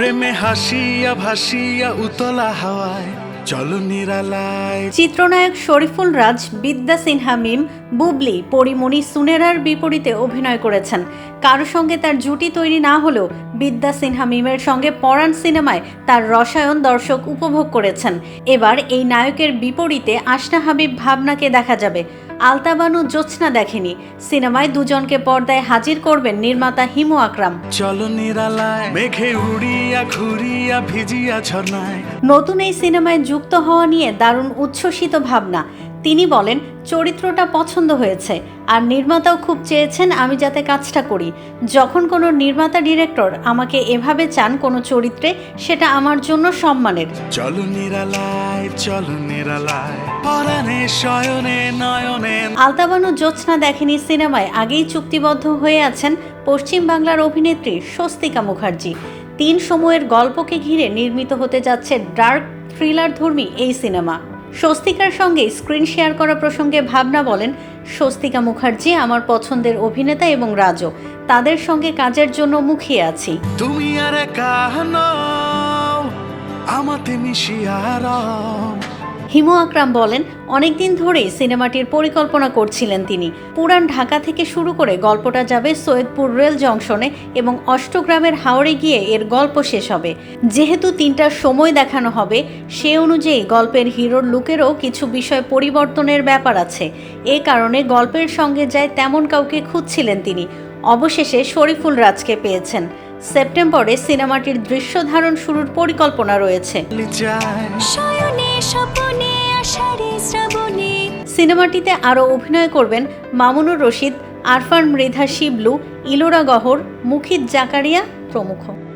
প্রেমে হাসিয়া ভাসিয়া উতলা হাওয়ায় নিরালায়। চিত্রনায়ক শরীফুল রাজ, বিদ্যা সিনহা মিম, বুবলি, পরিমণি সুনেরার বিপরীতে অভিনয় করেছেন। কারও সঙ্গে তার জুটি তৈরি না হলেও বিদ্যা সিনহা মিমের সঙ্গে পরাণ সিনেমায় তার রসায়ন দর্শক উপভোগ করেছেন। এবার এই নায়কের বিপরীতে আশনা হাবিব ভাবনাকে দেখা যাবে। আলতাবানু জোৎস্না দেখেনি। সিনেমায় দুজনকে পর্দায় হাজির করবেন নির্মাতা হিমু আকরাম। চলো নিরালায় মেঘে উড়িয়া ঘুরিয়া ভিজিয়া ঝর্ণায় নতুন এই সিনেমায় যুক্ত হওয়া নিয়ে দারুণ উচ্ছ্বসিত ভাবনা। তিনি বলেন চরিত্রটা পছন্দ হয়েছে আর নির্মাতাও খুব চেয়েছেন আমি যাতে কাজটা করি। যখন কোনো নির্মাতা ডিরেক্টর আমাকে এভাবে চান কোনো চরিত্রে সেটা আমার জন্য সম্মানের। চলো নিরালায় চলো নিরালায় পরাণে শয়নে নয়নে। আলতাবানু জোৎস্না দেখেনি সিনেমায় আগেই চুক্তিবদ্ধ হয়ে আছেন পশ্চিম বাংলার অভিনেত্রী স্বস্তিকা মুখার্জি। তিন সময়ের গল্পকে ঘিরে নির্মিত হতে যাচ্ছে ডার্ক থ্রিলার ধর্মী এই সিনেমা। স্বস্তিকার সঙ্গে স্ক্রিন শেয়ার করা প্রসঙ্গে ভাবনা বলেন, স্বস্তিকা মুখার্জি আমার পছন্দের অভিনেতা এবং রাজও তাদের সঙ্গে কাজের জন্য মুখিয়ে আছি তুমি আর আমাতে মিশিয়া। হিমু আকরাম বলেন, অনেকদিন ধরেই সিনেমাটির পরিকল্পনা করছিলেন তিনি। পুরান ঢাকা থেকে শুরু করে গল্পটা যাবে সৈয়দপুর রেল জংশনে এবং অষ্টগ্রামের হাওড়ে গিয়ে এর গল্প শেষ হবে। যেহেতু তিনটার সময় দেখানো হবে, সে অনুযায়ী গল্পের হিরোর লুকেরও কিছু বিষয় পরিবর্তনের ব্যাপার আছে। এ কারণে গল্পের সঙ্গে যায় তেমন কাউকে খুঁজছিলেন তিনি। অবশেষে শরীফুল রাজকে পেয়েছেন। সেপ্টেম্বরে সিনেমাটির দৃশ্য ধারণ শুরুর পরিকল্পনা রয়েছে। সিনেমাটিতে আরও অভিনয় করবেন মামুনুর রশিদ আরফান মৃধা শিবলু ইলোরা গহর মুখিত জাকারিয়া প্রমুখ।